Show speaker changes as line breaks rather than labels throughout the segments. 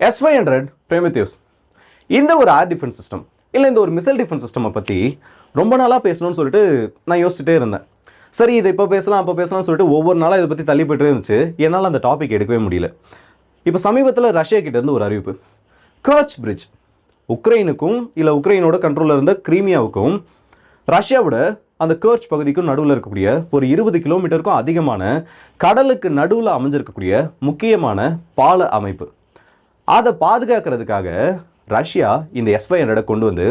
S five hundred பிரேமித்யூஸ் இந்த ஒரு air defence system இல்லை இந்த ஒரு மிசைல் டிஃபென்ஸ் சிஸ்டமை பற்றி ரொம்ப நாளாக பேசணும்னு சொல்லிட்டு நான் யோசிச்சுட்டே இருந்தேன். சரி இதை இப்போ பேசலாம் அப்போ பேசலாம்னு சொல்லிட்டு ஒவ்வொரு நாளாக இதை பற்றி தள்ளிப்பட்டு இருந்துச்சு. என்னால் அந்த டாபிக் எடுக்கவே முடியல. இப்போ சமீபத்தில் ரஷ்யா கிட்டேருந்து ஒரு அறிவிப்பு. கர்ச் பிரிட்ஜ் உக்ரைனுக்கும் இல்லை உக்ரைனோட கண்ட்ரோலில் இருந்த கிரீமியாவுக்கும் ரஷ்யாவோட அந்த கர்ச் பகுதிக்கும் நடுவில் இருக்கக்கூடிய ஒரு இருபது கிலோமீட்டருக்கும் அதிகமான கடலுக்கு நடுவில் அமைஞ்சிருக்கக்கூடிய முக்கியமான பால அமைப்பு. அதை பாதுகாக்கிறதுக்காக ரஷ்யா இந்த எஸ்பை ஹண்ட்ரடை கொண்டு வந்து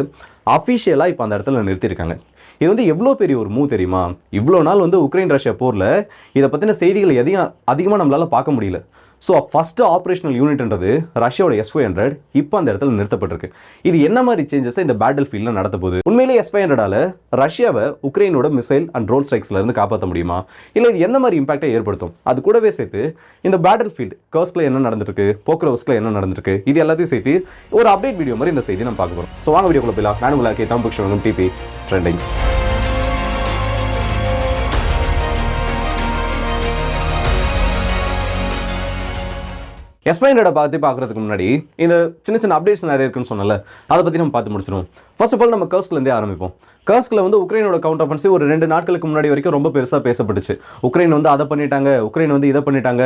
அஃபிஷியலாக இப்போ அந்த இடத்துல நிறுத்தியிருக்காங்க. இது வந்து எவ்வளோ பெரிய ஒரு மூவ் தெரியுமா? இவ்வளோ நாள் வந்து உக்ரைன் ரஷ்யா போரில் இதை பற்றின செய்திகள் எதையும் அதிகமாக நம்மளால் பார்க்க முடியல. ஸோ ஃபஸ்ட்டு ஆப்ரேஷனல் யூனிட்ன்றது ரஷ்யாவோட எஸ் ஃபைவ் ஹண்ட்ரட் இப்போ அந்த இடத்துல நிறுத்தப்பட்டிருக்கு. இது என்ன மாதிரி சேஞ்சஸை இந்த பேட்டில் ஃபீல்டில் நடத்த போகுது உண்மையிலே எஸ் ஃபைவ் ஹண்ட்ரடால ரஷ்யாவை உக்ரைனோட மிசைல் அண்ட் ட்ரோன் ஸ்ட்ரைக்ஸ்லேருந்து காப்பாற்ற முடியுமா? இல்லை இது எந்த மாதிரி இம்பாக்டை ஏற்படுத்தும்? அது கூடவே சேர்த்து இந்த பேட்டில் ஃபீல்டு கர்ஸ்கில் என்ன நடந்திருக்கு போக்ரோஸ்கில் என்ன நடந்திருக்கு இது எல்லாத்தையும் சேர்த்து ஒரு அப்டேட் வீடியோ மாதிரி இந்த செய்தி நம்ம பார்க்க போகிறோம் ஸோ வாங்க வீடியோக்குள்ள போயிடலாம். நான் உங்களுக்கு தாம்புக்ஷன் டிபி ட்ரெண்டிங் எஸ்பைனோட பார்த்து பார்க்குறதுக்கு முன்னாடி இந்த சின்ன சின்ன அப்டேட்ஸ் நிறைய இருக்குன்னு சொன்னல அதை பற்றி நம்ம பார்த்து முடிச்சிருவோம். ஃபர்ஸ்ட் ஆஃப் ஆல் நம்ம கர்ஸ்க்லேருந்தே ஆரம்பிப்போம். கர்ஸ்கில் வந்து உக்ரைனோட கவுண்டர் அஃபென்சிவ் ஒரு ரெண்டு நாட்களுக்கு முன்னாடி வரைக்கும் ரொம்ப பெருசாக பேசப்பட்டுச்சு. உக்ரைன் வந்து அதை பண்ணிட்டாங்க உக்ரைன் வந்து இதை பண்ணிட்டாங்க.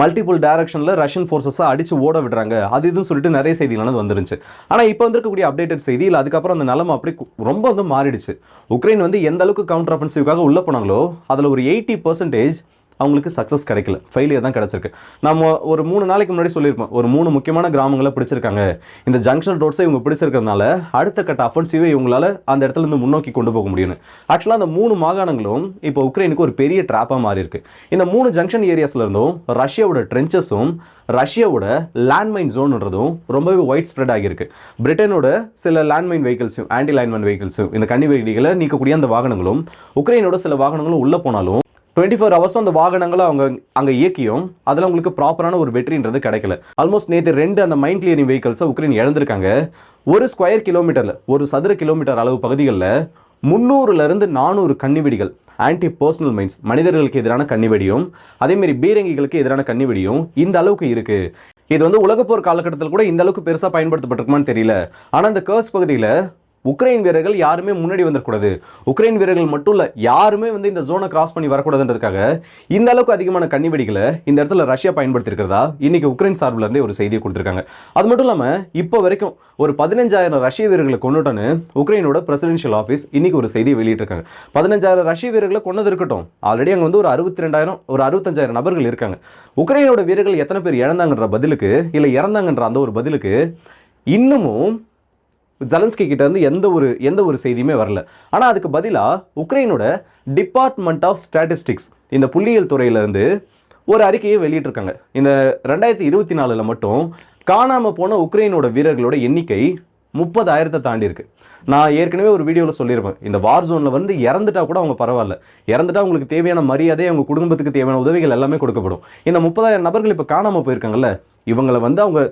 மல்டிபிள் டைரக்ஷனில் ரஷ்யன் ஃபோர்ஸஸை அடிச்சு ஓட விடுறாங்க. அது இதுன்னு சொல்லிட்டு நிறைய செய்திகளானது வந்துருந்துச்சு. ஆனால் இப்போ வந்திருக்கக்கூடிய அப்டேட்டட் செய்தி இல்லை அதுக்கப்புறம் அந்த நிலமை அப்படி ரொம்ப வந்து மாறிடுச்சு. உக்ரைன் வந்து எந்த அளவுக்கு கவுண்டர் அஃபென்சிவ்காக உள்ள போனாங்களோ அதில் ஒரு எயிட்டி பர்சன்டேஜ் அவங்களுக்கு சக்ஸஸ் கிடைக்கல. ஃபெயிலியர் தான் கிடச்சிருக்கு. நம்ம ஒரு மூணு நாளைக்கு முன்னாடி சொல்லியிருப்போம். ஒரு மூணு முக்கியமான கிராமங்களை பிடிச்சிருக்காங்க. இந்த ஜங்ஷன் ரோட்ஸை இவங்க பிடிச்சிருக்கிறதுனால அடுத்த கட்ட அஃபென்சிவை இவங்களால அந்த இடத்துல இருந்து முன்னோக்கி கொண்டு போக முடியும்னு. ஆக்சுவலாக அந்த மூணு மாகாணங்களும் இப்போ உக்ரைனுக்கு ஒரு பெரிய ட்ராப்பாக மாறி இருக்கு இந்த மூணு ஜங்ஷன் ஏரியாஸ்ல இருந்தும் ரஷ்யாவோட ட்ரென்ச்சஸும் ரஷ்யாவோட லேண்ட்மைன் ஜோன்ன்றதும் ரொம்பவே ஒயிட் ஸ்ப்ரெட் ஆகியிருக்கு. பிரிட்டனோட சில லேண்ட்மைன் வெஹிக்கிள்ஸும் ஆன்டி லேண்ட்மைன் வெஹிக்கிள்ஸும் இந்த கன்னி வெடிகளை நீக்கக்கூடிய அந்த வாகனங்களும் உக்ரைனோட சில வாகனங்களும் உள்ளே போனாலும் டுவெண்ட்டி ஃபோர் ஹவர்ஸும் அந்த வாகனங்களை அவங்க அங்கே இயக்கியும். அதில் உங்களுக்கு ப்ராப்பரான ஒரு வெற்றின்றது கிடைக்கல. ஆல்மோஸ்ட் நேற்று ரெண்டு அந்த மைண்ட் கிளியரிங் வெஹிக்கல்ஸை உக்ரைன் இழந்திருக்காங்க. ஒரு ஸ்கொயர் கிலோமீட்டரில் ஒரு சதுர கிலோமீட்டர் அளவு பகுதிகளில் முந்நூறுலேருந்து நானூறு கன்னிவெடிகள் ஆன்டி பர்சனல் மைன்ஸ் மனிதர்களுக்கு எதிரான கன்னிவெடியும் அதேமாரி பீரங்கிகளுக்கு எதிரான கன்னிவெடியும் இந்த அளவுக்கு இருக்குது இது வந்து உலகப்போர் காலகட்டத்தில் கூட இந்த அளவுக்கு பெருசாக பயன்படுத்தப்பட்டிருக்குமான்னு தெரியல. ஆனால் இந்த கேர்ஸ் பகுதியில் உக்ரைன் வீரர்கள் யாருமே முன்னாடி வந்துடக்கூடாது உக்ரைன் வீரர்கள் மட்டும் இல்லை யாருமே வந்து இந்த ஜோனை கிராஸ் பண்ணி வரக்கூடாதுன்றதுக்காக இந்த அளவுக்கு அதிகமான கண்ணிவெடிகளை இந்த இடத்துல ரஷ்யா பயன்படுத்தியிருக்கிறதா? இன்னைக்கு உக்ரைன் சார்பில் இருந்தே ஒரு செய்தியை கொடுத்துருக்காங்க. அது மட்டும் இல்லாமல் இப்போ வரைக்கும் ஒரு பதினஞ்சாயிரம் ரஷ்ய வீரர்களை கொண்டுட்டோன்னு உக்ரைனோட பிரசிடென்ஷியல் ஆஃபீஸ் இன்னைக்கு ஒரு செய்தியை வெளியிட்டிருக்காங்க. பதினஞ்சாயிரம் ரஷ்ய வீரர்களை கொண்டது இருக்கட்டும். ஆல்ரெடி அங்கே வந்து ஒரு அறுபத்தி ரெண்டாயிரம் ஒரு அறுபத்தஞ்சாயிரம் நபர்கள் இருக்காங்க. உக்ரைனோட வீரர்கள் எத்தனை பேர் இழந்தாங்கன்ற பதிலுக்கு இல்லை இறந்தாங்கன்ற அந்த ஒரு பதிலுக்கு இன்னமும் ஜலன்ஸ்கி கிட்டேருந்து எந்த ஒரு எந்த ஒரு செய்தியுமே வரல. ஆனால் அதுக்கு பதிலாக உக்ரைனோட டிபார்ட்மெண்ட் ஆஃப் ஸ்டாட்டிஸ்டிக்ஸ் இந்த புள்ளியியல் துறையிலேருந்து ஒரு அறிக்கையை வெளியிட்டிருக்காங்க. இந்த ரெண்டாயிரத்தி இருபத்தி நாலில் மட்டும் காணாமல் போன உக்ரைனோட வீரர்களோட எண்ணிக்கை முப்பதாயிரத்தை தாண்டி இருக்கு. நான் ஏற்கனவே ஒரு வீடியோவில் சொல்லியிருப்பேன். இந்த வார் ஜோனில் வந்து இறந்துட்டா கூட அவங்க பரவாயில்ல. இறந்துட்டா அவங்களுக்கு தேவையான மரியாதை அவங்க குடும்பத்துக்கு தேவையான உதவிகள் எல்லாமே கொடுக்கப்படும். இந்த முப்பதாயிரம் நபர்கள் இப்போ காணாமல் போயிருக்காங்கல்ல இவங்களை வந்து அவங்க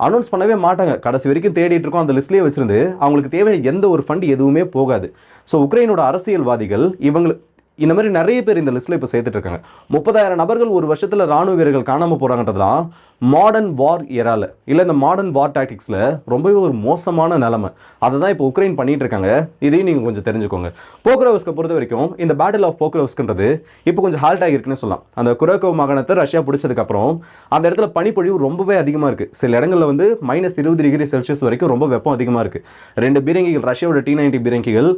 அனௌன்ஸ் பண்ணவே மாட்டாங்க. கடைசி வரைக்கும் தேடிட்டு இருக்கோம். அந்த லிஸ்ட்லேயே வச்சிருந்து அவங்களுக்கு தேவையான எந்த ஒரு ஃபண்ட் எதுவுமே போகாது. ஸோ உக்ரைனோட அரசியல்வாதிகள் இவங்களுக்கு இந்த மாதிரி நிறைய பேர் இந்த லிஸ்ட்டில் இப்போ சேர்த்துட்டு இருக்காங்க முப்பதாயிரம் நபர்கள் ஒரு வருஷத்தில் ராணுவ வீரர்கள் காணாமல் போகிறாங்கன்றதுலாம் மாடர்ன் வார் இயரால் இல்லை இந்த மாடர்ன் வார் டாக்டிக்ஸில் ரொம்பவே ஒரு மோசமான நிலமை. அதை தான் இப்போ உக்ரைன் பண்ணிகிட்டு இருக்காங்க இதையும் நீங்கள் கொஞ்சம் தெரிஞ்சுக்கோங்க. போக்ரோவஸ்க்கை பொறுத்த வரைக்கும் இந்த பேட்டில் ஆஃப் போக்ரோவஸ்க்ன்றது இப்போ கொஞ்சம் ஹால்ட் ஆகிருக்குன்னு சொல்லலாம். அந்த குரோக்கோ மாகாணத்தை ரஷ்யா பிடிச்சதுக்கப்புறம் அந்த இடத்துல பனிப்பொழிவு ரொம்பவே அதிகமாக இருக்குது சில இடங்களில் வந்து மைனஸ் இருபது டிகிரி செல்சியஸ் வரைக்கும் ரொம்ப வெப்பம் அதிகமாக இருக்குது ரெண்டு பீரங்கிகள் ரஷ்யாவோட டி நைன்டி பீரங்கிகள்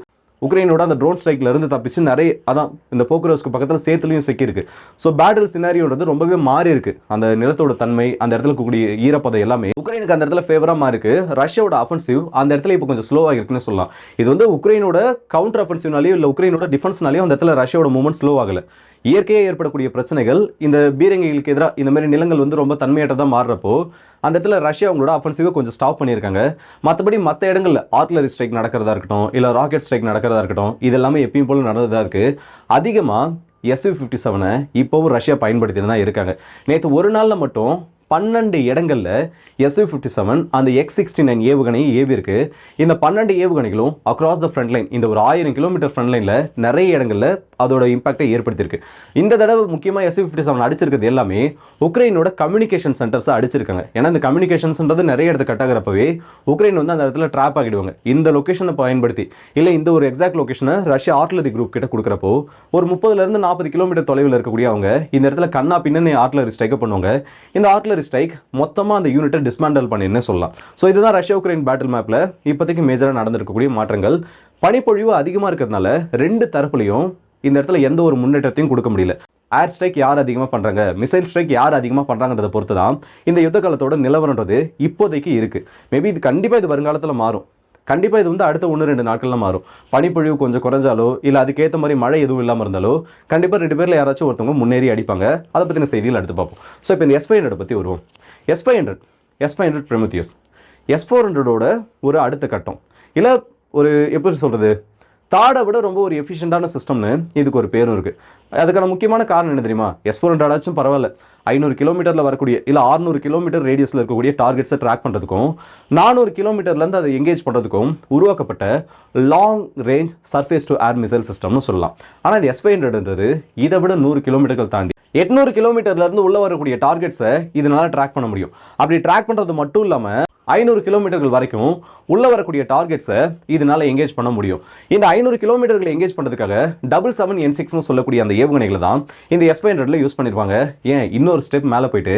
உக்ரைனோட அந்த ட்ரோன் ஸ்ட்ரைக்ல இருந்து தப்பிச்சு நிறைய அதான் இந்த போக்குரோஸ்க்கு பக்கத்தில் சேத்துலையும் சிக்கியிருக்கு ஸோ பேட்டில் சினாரியோன்றது ரொம்பவே மாறி இருக்கு. அந்த நிலத்தோட தன்மை அந்த இடத்துல இருக்கக்கூடிய ஈரப்பதம் எல்லாமே உக்ரைனுக்கு அந்த இடத்துல ஃபேவராக மாறி இருக்கு. ரஷ்யாவோட அஃபென்சிவ் அந்த இடத்துல இப்போ கொஞ்சம் ஸ்லோவாக இருக்குன்னு சொல்லலாம். இது வந்து உக்ரைனோட கவுண்டர் அஃபென்சிவ்னாலேயோ இல்லை உக்ரைனோட டிஃபென்ஸ்னாலேயோ அந்த இடத்துல ரஷ்யாவோட மூவ்மெண்ட் ஸ்லோ ஆகல. இயற்கையாக ஏற்படக்கூடிய பிரச்சனைகள் இந்த பீரங்கிகளுக்கு எதிராக இந்த மாதிரி நிலங்கள் வந்து ரொம்ப தன்மையற்றதாக மாறுறப்போ அந்த இடத்துல ரஷ்யா அவங்களோட அஃபென்சிவை கொஞ்சம் ஸ்டாப் பண்ணியிருக்காங்க. மற்றபடி மற்ற இடங்களில் ஆர்ட்லரி ஸ்ட்ரைக் நடக்கிறதா இருக்கட்டும் இல்லை ராக்கெட் ஸ்ட்ரைக் நடக்கிறதா இருக்கட்டும் இது எல்லாமே எப்பயும் போல நடந்ததாக இருக்குது அதிகமாக எஸ்யூ ஃபிஃப்டி செவனை இப்போவும் ரஷ்யா பயன்படுத்திட்டு தான் இருக்காங்க. நேற்று ஒரு நாளில் மட்டும் பன்னெண்டு இடங்களில் எஸ்யூ ஃபிஃப்டி செவன் அந்த எக்ஸ் சிக்ஸ்டி நைன் ஏவுகணையும் ஏவி இருக்கு இந்த பன்னெண்டு ஏவுகணைகளும் அக்ராஸ் த ஃப்ரண்ட் லைன் இந்த ஒரு ஆயிரம் கிலோமீட்டர் ஃப்ரண்ட் லைனில் நிறைய இடங்களில் அதோட இம்பாக்டை ஏற்படுத்தியிருக்கு. இந்த தடவை முக்கியமாக எஸ் ஃபிஃப்டி செவன் அடிச்சிருக்கிறது எல்லாமே உக்ரைனோட கம்யூனிகேஷன் சென்டர்ஸை அடிச்சிருக்காங்க. ஏன்னா இந்த கம்யூனிகேஷன்ஸ்ன்றது நிறைய இடத்து கட்டாகிறப்பவே உக்ரைன் வந்து அந்த இடத்துல ட்ராப் ஆகிடுவாங்க இந்த லொக்கேஷனை பயன்படுத்தி இல்லை இந்த ஒரு எக்ஸாக்ட் லொக்கேஷனை ரஷ்யா ஆர்ட்லரி குரூப் கிட்ட கொடுக்குறப்போ ஒரு முப்பதுலேருந்து நாற்பது கிலோமீட்டர் தொலைவில் இருக்கக்கூடிய அவங்க இந்த இடத்துல கண்ணா பின்னணி ஆர்ட்லரி ஸ்ட்ரைக்கை பண்ணுவாங்க. இந்த ஆர்ட்லரி ஸ்ட்ரைக் மொத்தமாக அந்த யூனிட்டை டிஸ்மேண்டல் பண்ணின்னு சொல்லலாம். ஸோ இதுதான் ரஷ்யா உக்ரைன் பேட்டில் மேப்பில் இப்போதைக்கு மேஜராக நடந்திருக்கக்கூடிய மாற்றங்கள். பனிப்பொழிவு அதிகமாக இருக்கிறதுனால ரெண்டு தரப்புலையும் இந்த இடத்துல எந்த ஒரு முன்னேற்றத்தையும் கொடுக்க முடியல. ஏர் ஸ்ட்ரைக் யார் அதிகமாக பண்ணுறாங்க மிசைல் ஸ்ட்ரைக் யார் அதிகமாக பண்ணுறாங்கன்றதை பொறுத்து தான் இந்த யுத்த காலத்தோட நிலவரன்றது இப்போதைக்கு இருக்குது மேபி இது கண்டிப்பாக இது வருங்காலத்தில் மாறும். கண்டிப்பாக இது வந்து அடுத்த ஒன்று ரெண்டு நாட்களில் மாறும். பனிப்பொழிவு கொஞ்சம் குறைஞ்சாலோ இல்லை அதுக்கேற்ற மாதிரி மழை எதுவும் இல்லாமல் இருந்தாலோ கண்டிப்பாக ரெண்டு பேரில் யாராச்சும் ஒருத்தவங்க முன்னேறி அடிப்பாங்க. அதை பற்றின செய்திகள் அடுத்து பார்ப்போம். ஸோ இப்போ இந்த எஸ் ஃபைவ் ஹண்ட்ரட் பற்றி வருவோம். S five hundred S five hundred Prometheus S four ஹண்ட்ரடோட ஒரு அடுத்த கட்டம். இல்லை ஒரு எப்படி சொல்கிறது தாடை விட ரொம்ப ஒரு எஃபிஷியண்டான சிஸ்டம்னு இதுக்கு ஒரு பேரும் இருக்குது அதுக்கான முக்கியமான காரணம் என்ன தெரியுமா? எஸ் ஃபோர் ஹண்ட்ரடாச்சும் பரவாயில்ல. ஐநூறு கிலோமீட்டரில் வரக்கூடிய இல்லை ஆறுநூறு கிலோமீட்டர் ரேடியஸில் இருக்கக்கூடிய டார்கெட்ஸை ட்ராக் பண்ணுறதுக்கும் நானூறு கிலோமீட்டர்லேருந்து அதை எங்கேஜ் பண்ணுறதுக்கும் உருவாக்கப்பட்ட long range surface to air missile சிஸ்டம்னு சொல்லலாம். ஆனால் இது எஸ் ஃபைவ் ஹண்ட்ரட்ன்றது இதை விட நூறு கிலோமீட்டர்கள் தாண்டி. எட்நூறு கிலோமீட்டர்லேருந்து உள்ளே வரக்கூடிய டார்கெட்ஸை இதனால் ட்ராக் பண்ண முடியும். அப்படி ட்ராக் பண்ணுறது மட்டும் இல்லாமல் ஐநூறு கிலோமீட்டர்கள் வரைக்கும் உள்ள வரக்கூடிய டார்கெட்ஸை இதனால எங்கேஜ் பண்ண முடியும். இந்த ஐநூறு கிலோமீட்டர்களை எங்கேஜ் பண்ணுறதுக்காக டபுள் செவன் என் சிக்ஸ்னு சொல்லக்கூடிய அந்த ஏவுகணைகளை தான் இந்த எஸ் ஹண்ட்ரட்ல யூஸ் பண்ணிருப்பாங்க. ஏன்? இன்னொரு ஸ்டெப் மேலே போயிட்டு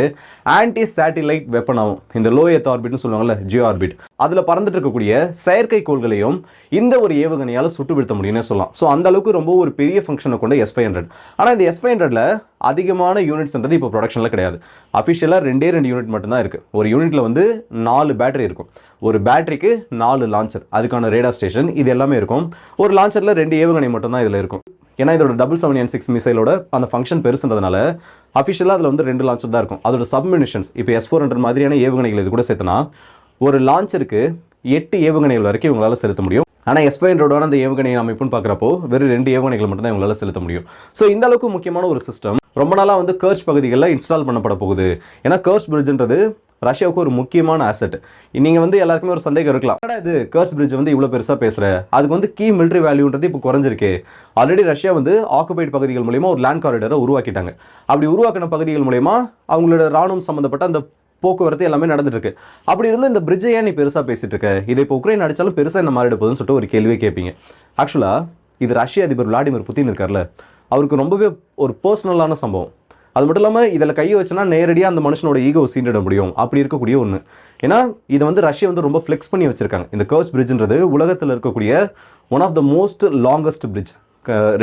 ஆன்டி சேட்டிலைட் வெப்பனாகும் இந்த லோ எத் ஆர்பிட்னு சொல்லுவாங்கல்ல ஜியோ ஆர்பிட் அதில் பறந்துட்டு இருக்கக்கூடிய செயற்கைக்கோள்களையும் இந்த ஒரு ஏவுகணையால் சுட்டு வீழ்த்த முடியும்னு சொல்லலாம். ஸோ அந்த அளவுக்கு ரொம்ப ஒரு பெரிய ஃபங்க்ஷனை கொண்ட எஸ் ஃபைவ் ஹண்ட்ரட் ஆனால் இந்த எஸ் ஃபைவ் ஹண்ட்ரட்ல அதிகமான யூனிட்ஸ்ன்றது இப்போ ப்ரொடக்ஷனில் கிடையாது. அஃபிஷியலாக ரெண்டே ரெண்டு யூனிட் மட்டும்தான் இருக்குது ஒரு யூனிட்டில் வந்து நாலு பேட்டரி இருக்கும். ஒரு பேட்டரிக்கு நாலு லான்ச்சர் அதுக்கான ரேடா ஸ்டேஷன் இது எல்லாமே இருக்கும். ஒரு லான்ச்சரில் ரெண்டு ஏவுகணை மட்டும்தான் இதில் இருக்கும். ஏன்னா இதோட டபுள் செவன் என் சிக்ஸ் மிசைலோட அந்த ஃபங்க்ஷன் பெருசுன்றதுனால அஃபிஷியலாக அதில் வந்து ரெண்டு லான்ச்சர் தான் இருக்கும். அதோட சப்மினிஷன்ஸ் இப்போ எஸ் ஃபோர் ஹண்ட்ரட் மாதிரியான ஏவுகணைகள் இது கூட சேர்த்தனா ஒரு லான்ச்சருக்கு எட்டு ஏவுகணைகள் வரைக்கும் இவங்களால் செலுத்த முடியும். ஆனால் எஸ் ஃபைவ் அந்த ஏவுகணை அமைப்புன்னு பார்க்குறப்போ வெறும் ரெண்டு ஏவுகணைகள் மட்டும் தான் செலுத்த முடியும். ஸோ இந்த அளவுக்கு முக்கியமான ஒரு சிஸ்டம் ரொம்ப நாளாக வந்து கர்ச் பகுதிகளில் இன்ஸ்டால் பண்ணப்பட போகுது. ஏன்னா கர்ச் பிரிட்ஜ்ன்றது ரஷ்யாவுக்கு ஒரு முக்கியமான அசெட் நீங்கள் வந்து எல்லாருக்குமே ஒரு சந்தேகம் இருக்கலாம். இது கர்ஸ் பிரிட்ஜ் வந்து இவ்வளோ பெருசாக பேசுகிற அதுக்கு வந்து கீ மிலிட்ரி வேல்யூன்றது இப்போ குறைஞ்சிருக்கு. ஆல்ரெடி ரஷ்யா வந்து ஆக்குபைட் பகுதிகள் மூலயமா ஒரு லேண்ட் காரிடரை உருவாக்கிட்டாங்க. அப்படி உருவாக்கின பகுதிகள் மூலயமா அவங்களோட ராணுவம் சம்மந்தப்பட்ட அந்த போக்குவரத்து எல்லாமே நடந்துட்டு இருக்கு அப்படி இருந்து இந்த பிரிட்ஜை ஏன் நீ பெருசாக பேசிட்டு இருக்க இதை இப்போ உக்ரைன் அடிச்சாலும் பெருசாக என்ன மாறிட போகுதுன்னு சொல்லிட்டு ஒரு கேள்வியே கேட்பீங்க ஆக்சுவலாக இது ரஷ்ய அதிபர் விளாடிமிர் புத்தின் இருக்கார்ல. அவருக்கு ரொம்பவே ஒரு பர்சனலான சம்பவம். அது மட்டும் இல்லாமல் இதில் கையை வச்சுனா நேரடியாக அந்த மனுஷனோட ஈகோ சீண்டிட முடியும். அப்படி இருக்கக்கூடிய ஒன்று ஏன்னா இதை வந்து ரஷ்யா வந்து ரொம்ப ஃப்ளெக்ஸ் பண்ணி வச்சுருக்காங்க. இந்த கர்ஸ் பிரிட்ஜ்ன்றது உலகத்தில் இருக்கக்கூடிய one of the most longest bridge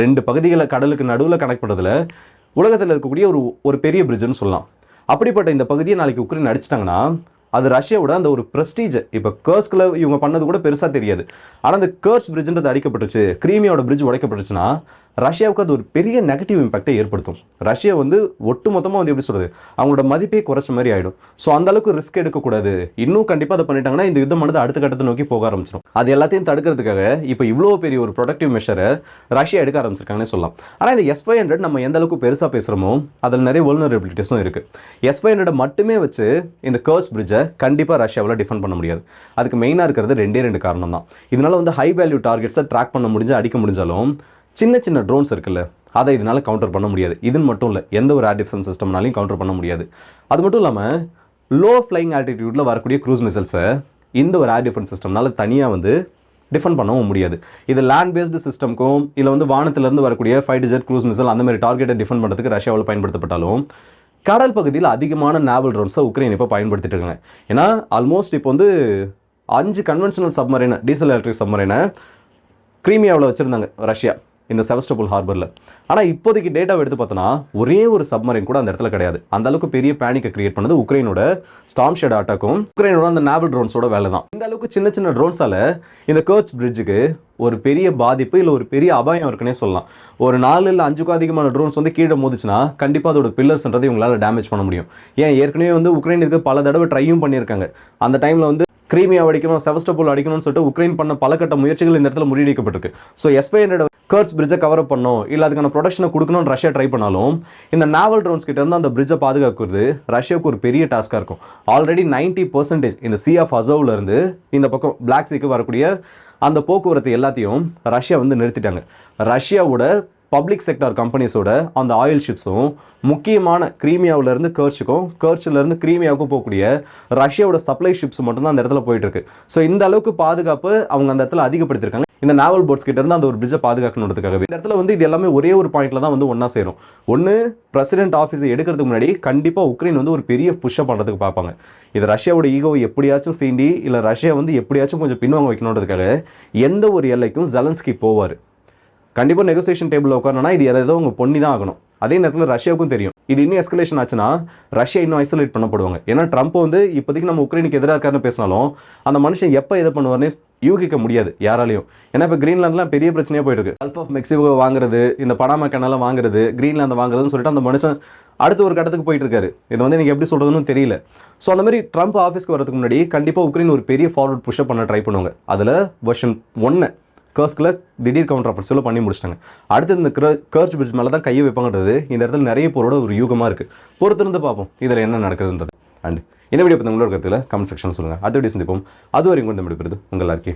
ரெண்டு பகுதிகளை கடலுக்கு நடுவில் கனெக்ட் பண்ணுறதுல உலகத்தில் இருக்கக்கூடிய ஒரு ஒரு பெரிய பிரிட்ஜ்னு சொல்லலாம். அப்படிப்பட்ட இந்த பகுதியை நாளைக்கு உக்ரைன் அடிச்சிட்டாங்கன்னா அது ரஷ்யாவோட அந்த ஒரு ப்ரெஸ்டீஜ் இப்போ கர்ஸ்கில் இவங்க பண்ணது கூட பெருசாக தெரியாது. ஆனால் அந்த கர்ஸ் பிரிட்ஜ்ன்றது அடிக்கப்பட்டுச்சு கிரீமியோட பிரிட்ஜ் உடைக்கப்பட்டுச்சுன்னா ரஷ்யாவுக்கு அது ஒரு பெரிய நெகட்டிவ் இம்பாக்டை ஏற்படுத்தும். ரஷ்யா வந்து ஒட்டு மொத்தமாக வந்து எப்படி சொல்கிறது அவங்களோட மதிப்பே குறைச்ச மாதிரி ஆகிடும் ஸோ அந்த அளவுக்கு ரிஸ்க் எடுக்கக்கூடாது. இன்னும் கண்டிப்பாக அதை பண்ணிட்டாங்கன்னா இந்த யுத்தமானது அடுத்த கட்டத்தை நோக்கி போக ஆரம்பிச்சிடும் அது எல்லாத்தையும் தடுக்கிறதுக்காக இப்போ இவ்வளோ பெரிய ஒரு ப்ரொடக்டிவ் மெஷரை ரஷ்யா எடுக்க ஆரம்பிச்சிருக்காங்கன்னு சொல்லலாம். ஆனால் இந்த எஸ் ஃபைவ் ஹண்ட்ரட் நம்ம எந்த அளவுக்கு பெருசாக பேசுகிறோமோ அதில் நிறைய வல்னரபிலிட்டிஸும் இருக்குது எஸ் ஃபைவ் ஹண்ட்ரட் மட்டுமே வச்சு இந்த கர்ஸ் பிரிட்ஜை கண்டிப்பாக ரஷ்யாவில் டிஃபெண்ட் பண்ண முடியாது. அதுக்கு மெயினாக இருக்கிறது ரெண்டே ரெண்டு காரணம் தான் இதனால் வந்து ஹை வேல்யூ டார்கெட்ஸை ட்ராக் பண்ண முடிஞ்சு அடிக்க முடிஞ்சாலும் சின்ன சின்ன ட்ரோன்ஸ் இருக்குல்ல அதை இதனால் கவுண்டர் பண்ண முடியாது. இதுன்னு மட்டும் இல்லை எந்த ஒரு ஏர் டிஃபென்ஸ் சிஸ்டம்னாலையும் கவுண்டர் பண்ண முடியாது. அது மட்டும் இல்லாமல் லோ ஃப்ளைங் ஆல்டிடியூட்டில் வரக்கூடிய க்ரூஸ் மிசல்ஸை இந்த ஒரு ஏர் டிஃபென்ஸ் சிஸ்டம்னால தனியாக வந்து டிஃபெண்ட் பண்ணவும் முடியாது. இது லேண்ட் பேஸ்டு சிஸ்டம்க்கும் இல்லை வந்து வானத்திலேருந்து வரக்கூடிய ஃபைட் ஜெட் க்ரூஸ் மிசல் அந்த மாதிரி டார்கெட்டை டிஃபெண்ட் பண்ணுறதுக்கு ரஷ்யாவில் பயன்படுத்தப்பட்டாலும் கடல் பகுதியில் அதிகமான நாவல் ட்ரோன்ஸை உக்ரைன் இப்போ பயன்படுத்திட்டு இருக்காங்க. ஏன்னா ஆல்மோஸ்ட் இப்போ வந்து அஞ்சு கன்வென்ஷனல் சப்மரைனை டீசல் எலக்ட்ரிக் சப்மரைனை கிரீமியாவில் வச்சுருந்தாங்க ரஷ்யா. இந்த செவஸ்டபுல் ஹார்பரில் ஆனால் இப்போதைக்கு டேட்டா எடுத்து பார்த்தோன்னா ஒரே ஒரு சப்மரின் கூட அந்த இடத்துல கிடையாது. அந்த அளவுக்கு பெரிய பேனிக்கை கிரியேட் பண்ணது உக்ரைனோட ஸ்டாம் ஷெட் அட்டாக்கும் உக்ரைனோட அந்த நாவல் ட்ரோன்ஸோட வேலை தான் இந்த அளவுக்கு சின்ன சின்ன ட்ரோன்ஸால் இந்த கர்ச் பிரிட்ஜுக்கு ஒரு பெரிய பாதிப்பு இல்லை ஒரு பெரிய அபாயம் இருக்குன்னே சொல்லலாம். ஒரு நாலு இல்லை அஞ்சுக்கும் அதிகமான ட்ரோன்ஸ் வந்து கீழே மோதிச்சுன்னா கண்டிப்பாக அதோட பில்லர்ஸ்ன்றது இவங்களால் டேமேஜ் பண்ண முடியும். ஏன்? ஏற்கனவே வந்து உக்ரைன் இதுக்கு பல தடவை ட்ரையும் பண்ணியிருக்காங்க. அந்த டைமில் வந்து கிரீமியா அடிக்கணும் செவஸ்டபுல் அடிக்கணும்னு சொல்லிட்டு உக்ரைன் பண்ண பல கட்ட முயற்சிகள் இந்த இடத்துல முறியடிக்கப்பட்டிருக்கு. ஸோ எஸ்பை ஹண்ட்ரட் கர்ட்ஸ் பிரிட்ஜை கவர் அப் பண்ணணும் இல்லை அதுக்கான ப்ரொடக்ஷனை கொடுக்கணும்னு ரஷ்யா ட்ரை பண்ணாலும் இந்த நாவல் ட்ரோன்ஸ் கிட்ட இருந்து அந்த பிரிட்ஜை பாதுகாக்கிறது ரஷ்யாவுக்கு ஒரு பெரிய டாஸ்காக இருக்கும். ஆல்ரெடி நைன்டி பர்சன்டேஜ் இந்த சி ஆஃப் அசோவில் இருந்து இந்த பக்கம் பிளாக் சீக்கு வரக்கூடிய அந்த போக்குவரத்து எல்லாத்தையும் ரஷ்யா வந்து நிறுத்திட்டாங்க. ரஷ்யாவோட பப்ளிக் செக்டார் கம்பெனிஸோட அந்த ஆயில் ஷிப்ஸும் முக்கியமான கிரீமியாவிலேருந்து கர்ச்சுக்கும் கர்ச்சிலேருந்து கிரீமியாவுக்கும் போகக்கூடிய ரஷ்யாவோட சப்ளை ஷிப்ஸ் மட்டும் தான் அந்த இடத்துல போயிட்டு இருக்கு ஸோ இந்த அளவுக்கு பாதுகாப்பு அவங்க அந்த இடத்துல அதிகப்படுத்திருக்காங்க இந்த நாவல் போட்ஸ் கிட்ட இருந்து அந்த ஒரு பிரிட்ஜை பாதுகாக்கணுன்றதுக்காகவே. இந்த இடத்துல வந்து இது எல்லாமே ஒரே ஒரு பாயிண்ட்ல தான் வந்து ஒன்றா சேரும். ஒன்று பிரசிடென்ட் ஆஃபீஸை எடுக்கிறதுக்கு முன்னாடி கண்டிப்பாக உக்ரைன் வந்து ஒரு பெரிய புஷ்அப் பண்ணுறதுக்கு பார்ப்பாங்க. இது ரஷ்யாவோட ஈகோவை எப்படியாச்சும் சீண்டி இல்லை ரஷ்யா வந்து எப்படியாச்சும் கொஞ்சம் பின்வாங்க வைக்கணுன்றதுக்காக எந்த ஒரு எல்லைக்கும் ஜெலன்ஸ்கி போவார். கண்டிப்பாக நெகோசியேஷன் டேபிளில் உட்காரணும்னா இது ஏதோ உங்கள் பொண்ணி தான் ஆகணும். அதே நேரத்தில் ரஷ்யாவுக்கும் தெரியும். இது இன்னும் எஸ்கலேஷன் ஆச்சுன்னா ரஷ்யா இன்னும் ஐசோலேட் பண்ணப்படுவாங்க. ஏன்னா ட்ரம்ப் வந்து இப்போதைக்கு நம்ம உக்ரைனுக்கு எதிராக இருக்காருன்னு பேசினாலும் அந்த மனுஷன் எப்போ இதை பண்ணுவார்னு யூகிக்க முடியாது யாராலையும். ஏன்னா இப்போ கிரீன்லாந்துலாம் பெரிய பிரச்சனையாக போயிட்டு இருக்கு கல்ஃப் ஆஃப் மெக்சிகோ வாங்குறது இந்த பனாமா கனலை வாங்குறது கிரீன்லாந்து வாங்குறதுன்னு சொல்லிட்டு அந்த மனுஷன் அடுத்த ஒரு கட்டத்துக்கு போயிட்டு இருக்காரு. இது வந்து எனக்கு எப்படி சொல்கிறதுன்னு தெரியல. ஸோ அந்த மாதிரி ட்ரம்ப் ஆஃபீஸ்க்கு வரதுக்கு முன்னாடி கண்டிப்பாக உக்ரைன் ஒரு பெரிய ஃபார்வர்ட் புஷ்அப் பண்ண ட்ரை பண்ணுவாங்க. அதில் வெர்ஷன் ஒன்று கர்ஸ்கில் திடீர் கவுண்டர் ஆஃபர்ஸில் பண்ணி முடிச்சிட்டாங்க. அடுத்து இந்த கர்ச் பிரிட்ஜ் மேலே தான் கையை வைப்பாங்கன்றது இந்த இடத்துல நிறைய பொருளோட ஒரு யூகமாக இருக்குது பொறுத்திருந்து பார்ப்போம் இதில் என்ன நடக்குதுன்றது. அண்ட் இந்த வீடியோ பற்றி உங்களோட கருத்தில் கமெண்ட் செக்ஷன் சொல்லுங்கள் அடுத்த வீடியோ சந்திப்போம். அது வரைக்கும் கொண்டு முடிப்பது உங்கள் எல்லாருக்கே